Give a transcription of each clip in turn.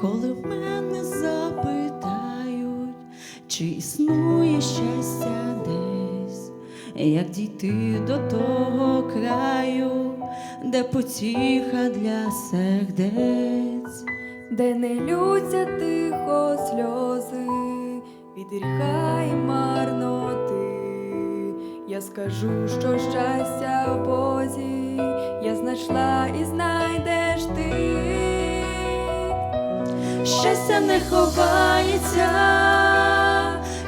коли в мене запитають, чи існує щастя десь, як дійти до того краю, де потіха для сердець, де не лються тихо сльози, від ріха і марноти, я скажу, що щастя в Бозі, я знайшла і знайдеш ти. Щастя не ховається,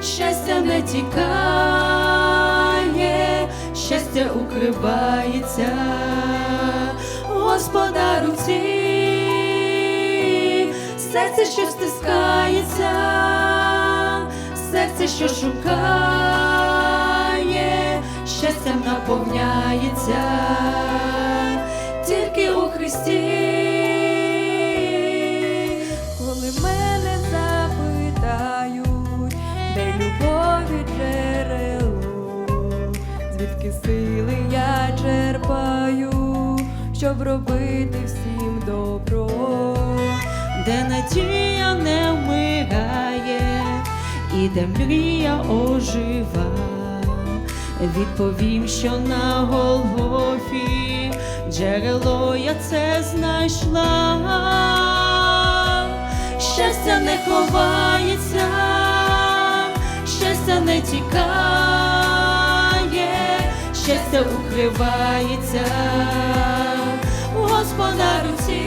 щастя не тікає, щастя укривається, Господа руці, серце, що стискається, серце, що шукає, щастям наповняється, тільки у Христі. Щоб робити всім добро. де надія не вмирає, і де мрія ожива, відповім, що на Голгофі джерело я це знайшла. Щастя не ховається, щастя не тікає, щастя укривається, Господа руці,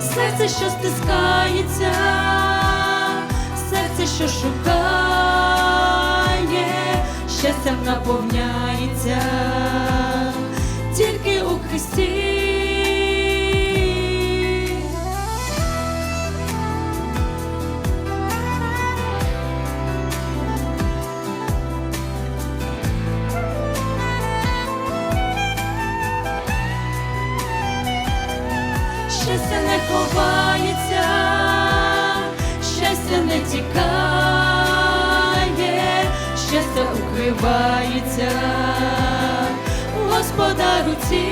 серце, що стискається, серце, що шукає, щастям наповняється, Щастя не ховається, щастя не тікає, щастя укривається, Господа руці,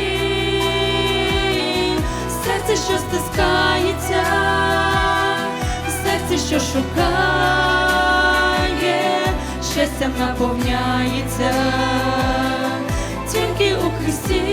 серце, що стискається, серце, що шукає, щастям наповняється, тільки у Христі.